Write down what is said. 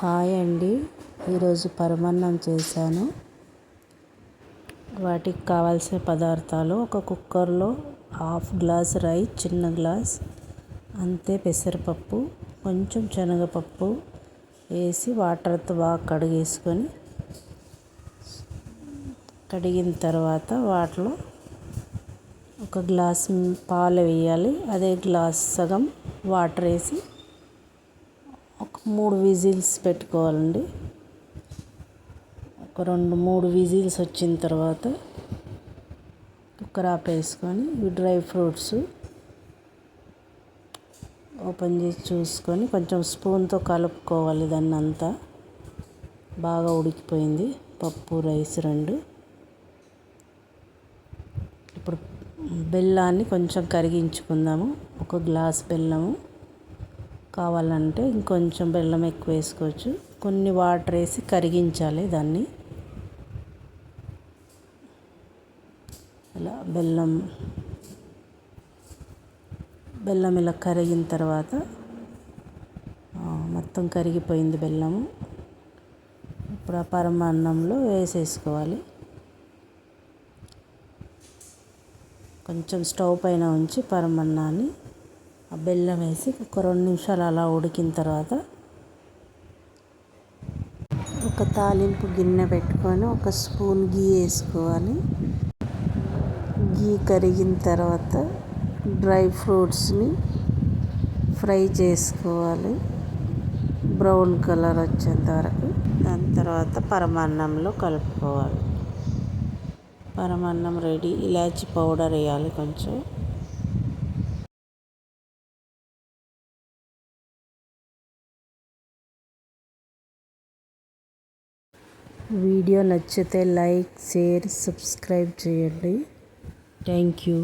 Hi అండి. ఈరోజు పరమాన్నం చేశాను. వాటికి కావాల్సిన పదార్థాలు ఒక కుక్కర్లో హాఫ్ గ్లాస్ రైస్ చిన్న గ్లాస్ అంతే పెసరపప్పు కొంచెం శనగపప్పు వేసి వాటర్తో బాగా కడిగేసుకొని కడిగిన తర్వాత వాటిలో ఒక గ్లాస్ పాలు వేయాలి. అదే గ్లాస్ సగం వాటర్ వేసి మూడు విజిల్స్ పెట్టుకోవాలండి. ఒక రెండు మూడు విజిల్స్ వచ్చిన తర్వాత కుక్కర్ ఆపేసుకొని డ్రై ఫ్రూట్స్ ఓపెన్ చేసి చూసుకొని కొంచెం స్పూన్తో కలుపుకోవాలి దాన్ని అంతా బాగా ఉడికిపోయింది. పప్పు రైస్ రెండు. ఇప్పుడు బెల్లాన్ని కొంచెం కరిగించుకుందాము. ఒక గ్లాస్ బెల్లము. కావాలంటే ఇంకొంచెం బెల్లం ఎక్కువ వేసుకోవచ్చు. కొన్ని వాటర్ వేసి కరిగించాలి దాన్ని. ఇలా బెల్లం బెల్లం ఇలా కరిగిన తర్వాత మొత్తం కరిగిపోయింది బెల్లము. ఇప్పుడు ఆ పరమాన్నంలో వేసేసుకోవాలి. కొంచెం స్టవ్ పైన ఉంచి పరమాన్నాన్ని బెల్లం వేసి ఒక రెండు నిమిషాలు అలా ఉడికిన తర్వాత ఒక తాలింపు గిన్నె పెట్టుకొని ఒక స్పూన్ గీ వేసుకోవాలి. గీ కరిగిన తర్వాత డ్రై ఫ్రూట్స్ని ఫ్రై చేసుకోవాలి. బ్రౌన్ కలర్ వచ్చేంత వరకు. దాని తర్వాత పరమాన్నంలో కలుపుకోవాలి. పరమాన్నం రెడీ. ఇలాచి పౌడర్ వేయాలి కొంచెం. వీడియో నచ్చితే లైక్ షేర్ సబ్స్క్రైబ్ చేయండి. Thank you.